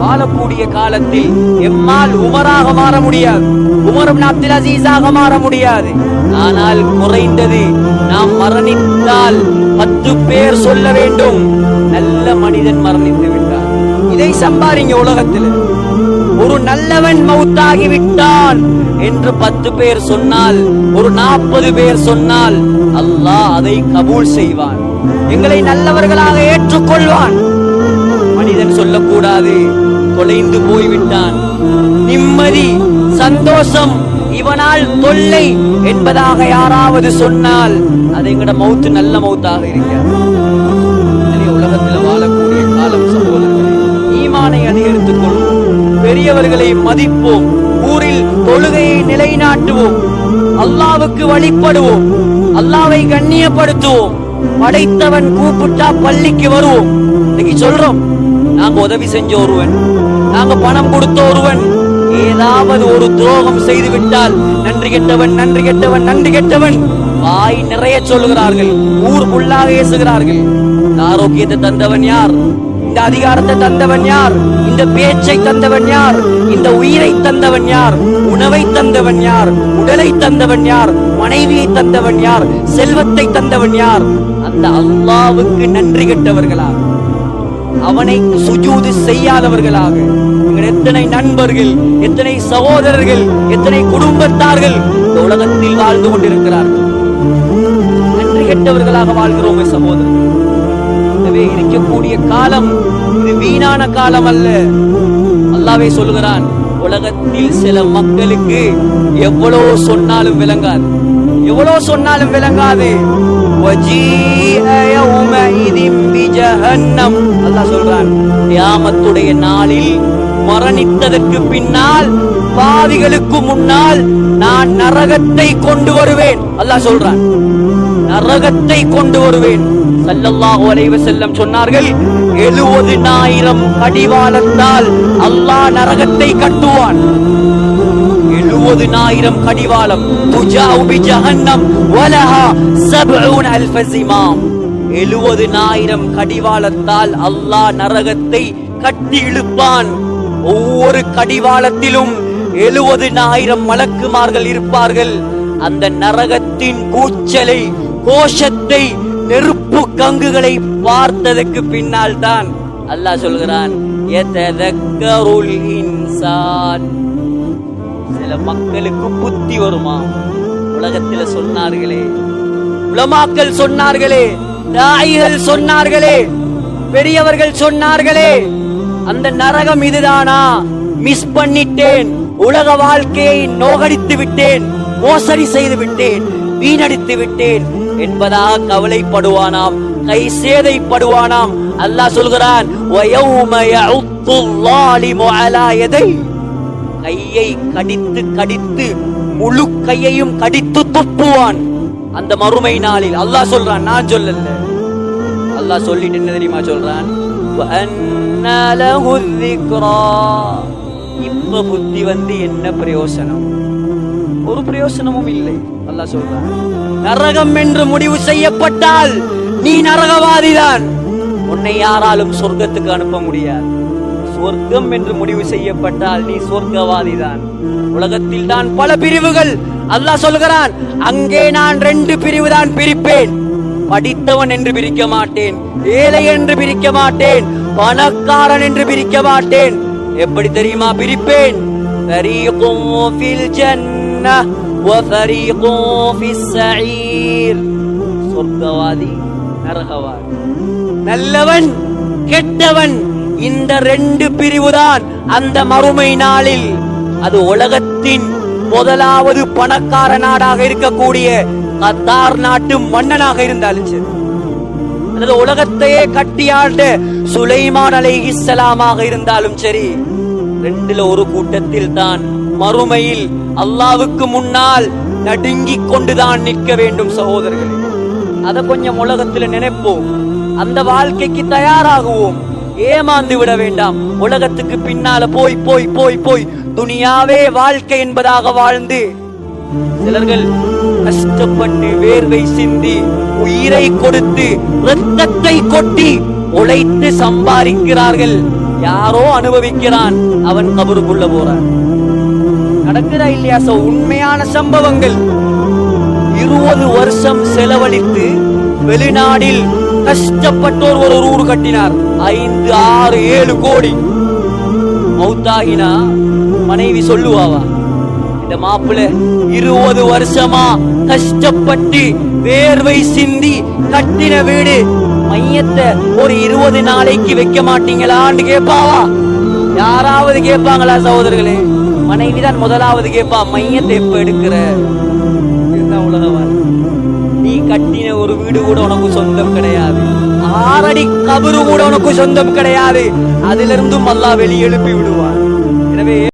வாழக்கூடிய காலத்தில் எம்மால் உமராக மாற முடியாது. உமரும் அப்துல் அசீஸாக மாற முடியாது. ஆனால் குறைந்தது நாம் மரணித்தால் பத்து பேர் சொல்ல வேண்டும். நல்ல மனிதன் மரணித்து விட்டார் இதை சம்பாதிங்க உலகத்தில். ஒரு நல்லவன் மவுத்தாகி விட்டான் என்று பத்து பேர் சொன்னால் ஒரு நாற்பது பேர் சொன்னால் அல்லாஹ் அதை கபூல் செய்வான். எங்களை நல்லவர்களாக ஏற்றுக்கொள்வான். மனிதன் சொல்லக்கூடாது தொலைந்து போய்விட்டான். நிம்மதி சந்தோஷம் இவனால் தொல்லை என்பதாக யாராவது சொன்னால் அது எங்கட மவுத்து நல்ல மௌத்தாக இருக்கிறது உலகத்தில் வாழக்கூடிய காலம் சகோதரர்களே ஈமானை அதிகரித்துக் கொள்வோம் பெரியவர்களை மதிப்போம். ஊரில் தொழுகையை நிலைநாட்டுவோம். அல்லாவுக்கு வழிபடுவோம். அல்லாவை கண்ணியப்படுத்துவோம். படைத்தவன் கூப்பிட்டா பள்ளிக்கு வருவோம். இன்னைக்கு சொல்றோம் நாங்க உதவி செஞ்ச ஒருவன் நாங்க பணம் கொடுத்த ஒருவன் ஏதாவது ஒரு துரோகம் செய்து விட்டால் நன்றி கெட்டவன் நன்றி கெட்டவன் நன்றி கெட்டவன். வாய் நிறைய சொல்லுகிறார்கள் ஊர் புல்லாக ஏசுகிறார்கள். ஆரோக்கியத்தை தந்தவன் யார்? இந்த அதிகாரத்தை தந்தவன் யார்? இந்த பேச்சை தந்தவன் யார்? இந்த உயிரை தந்தவன் யார்? உணவை தந்தவன் யார்? உடலை தந்தவன் யார்? மனைவியை தந்தவன் யார்? செல்வத்தை தந்தவன் யார்? அந்த அல்லாவுக்கு நன்றி கெட்டவர்களாக அவனை சுஜூது செய்யாதவர்களாக எத்தனை நண்பர்கள் எத்தனை சகோதரர்கள் எத்தனை குடும்பத்தார்கள் இந்த உலகத்தில் வாழ்ந்து கொண்டிருக்கிறார்கள். நன்றி கெட்டவர்களாக வாழ்கிறோமே சகோதரர்கள். ஆகவே இருக்கக்கூடிய காலம் இது வீணான காலம் அல்ல. அல்லாவே சொல்லுகிறான் உலகத்தில் சில மக்களுக்கு எவ்வளவு சொன்னாலும் விளங்காது. எவ்வளவு சொன்னாலும் விளங்காது. அல்லாஹ் சொல்றான் தியாமத்துடைய நாளில் மரணித்ததற்கு பின்னால் பாதிகளுக்கு முன்னால் நான் நரகத்தை கொண்டு வருவேன். அல்லாஹ் சொல்றான். நரகத்தை கொண்டு வருவேன். சல்லல்லாஹு அலைஹி செல்லம் சொன்னார்கள் எழுபதினாயிரம் கடிவாளத்தால் அல்லாஹ் நரகத்தை கட்டுவான். எழுபதினாயிரம் கடிவாளம். துஜாவு பி ஜஹன்னம் வலஹா அல்ஃப எழுபதினாயிரம் கடிவாளத்தால் அல்லாஹ் நரகத்தை கட்டி இழுப்பான். ஒவ்வொரு கடிவாளத்திலும் எழுபதினாயிரம் மலக்குமார்கள் இருப்பார்கள். அந்த நரகத்தின் கூச்சலை கோஷத்தை நெருப்பு கங்குகளை பார்த்ததற்கு பின்னால் தான் அல்லாஹ் சொல்கிறான் இன்சான். சில மக்களுக்கு புத்தி வருமா? உலகத்தில் சொன்னார்களே. உலமாக்கள் சொன்னார்களே தாய்கள் சொன்னார்களே பெரியவர்கள் சொன்னார்களே அந்த நரகம் இதுதானா? மிஸ் பண்ணிட்டேன். உலக வாழ்க்கையை நோகடித்து விட்டேன். மோசடி செய்து விட்டேன். வீணடித்து விட்டேன். என்பதா கவலைப்படுவானாம் கை சேதைப்படுவானாம். அல்லாஹ் சொல்கிறான் கையை கடித்து கடித்து முழு கையையும் கடித்து துப்புவான். அந்த மறுமை நாளில் அல்லாஹ் சொல்றான் நான் சொல்லல. அல்லாஹ் சொல்லிட்டு என்ன தெரியுமா சொல்றான்? இப்ப புத்தி வந்து என்ன பிரயோசனம்? ஒரு பிரயோசனமும் இல்லை. அல்லாஹ் சொல்றான் நரகம் என்று முடிவு செய்யப்பட்டால் நீ நரகவாதிதான். உன்னை யாராலும் சொர்க்கத்துக்கு அனுப்ப முடியாது. சொர்க்கம் என்று முடிவு செய்யப்பட்டால் நீ சொர்க்கவாதிதான். உலகத்தில் தான் பல பிரிவுகள். அல்லாஹ் சொல்கிறான் அங்கே நான் ரெண்டு பிரிவு தான் பிரிப்பேன். படித்தவன் என்று பிரிக்க மாட்டேன் ஏழை என்று பிரிக்க மாட்டேன் பணக்காரன் என்று பிரிக்க மாட்டேன். எப்படி தெரியுமா பிரிப்பேன்? الجنة وفريق في السعير சொர்க்கவாதி நரகவாதி நல்லவன் கெட்டவன் இந்த ரெண்டு பிரிவுதான் அந்த மறுமை நாளில் அது உலகத்தின் முதலாவது பணக்கார நாடாக இருக்கக்கூடிய கத்தார் நாட்டு மன்னனாக இருந்தாலும் சரி அல்லது உலகத்தையே கட்டியாண்ட சுலைமான் அலைஹிஸ்ஸலாமாக இருந்தாலும் சரி ரெண்டுல ஒரு கூட்டத்தில் தான் மறுமையில் அல்லாவுக்கு முன்னால் நடுங்கிக் கொண்டுதான் நிற்க வேண்டும் சகோதரர்களே. அத கொஞ்சம் உலகத்துல நினைப்போம். அந்த வாழ்க்கைக்கு தயாராகுவோம். ஏமாந்து விட வேண்டாம். உலகத்துக்கு பின்னால போய் போய் போய் போய் துணியாவே வாழ்க்கை என்பதாக வாழ்ந்து சிலர்கள் கஷ்டப்பட்டு வேர்வை சிந்தி உயிரை கொடுத்து ரத்தத்தை கொட்டி உழைத்து சம்பாதிக்கிறார்கள். யாரோ அனுபவிக்கிறான். அவன் கபருக்குள்ள போறான். நடக்குதா இல்லையா? சோ உண்மையான சம்பவங்கள். இருபது வருஷம் செலவழித்து வெளிநாடில் கஷ்டப்பட்டோர் ஒரு ஊர் கட்டினார். ஐந்து ஆறு ஏழு கோடி. மௌத்தாகினா மனைவி சொல்லுவாவா இந்த மாப்பிள்ளை இருபது வருஷமா கஷ்டப்பட்டு வேர்வை சிந்தி கட்டின வீடு. மையத்தை ஒரு இருபது நாளைக்கு வைக்க மாட்டீங்களான்னு கேட்பாவா யாராவது கேட்பாங்களா சகோதரர்களே? மனைவிதான் முதலாவது கேட்பா மையத்தை எப்ப எடுக்கிற? நீ கட்டின ஒரு வீடு கூட உனக்கு சொந்தம் கிடையாது. ஆறடி கபரு கூட உனக்கு சொந்தம் கிடையாது. அதிலிருந்தும் அல்லா வெளியெழுப்பி விடுவான். எனவே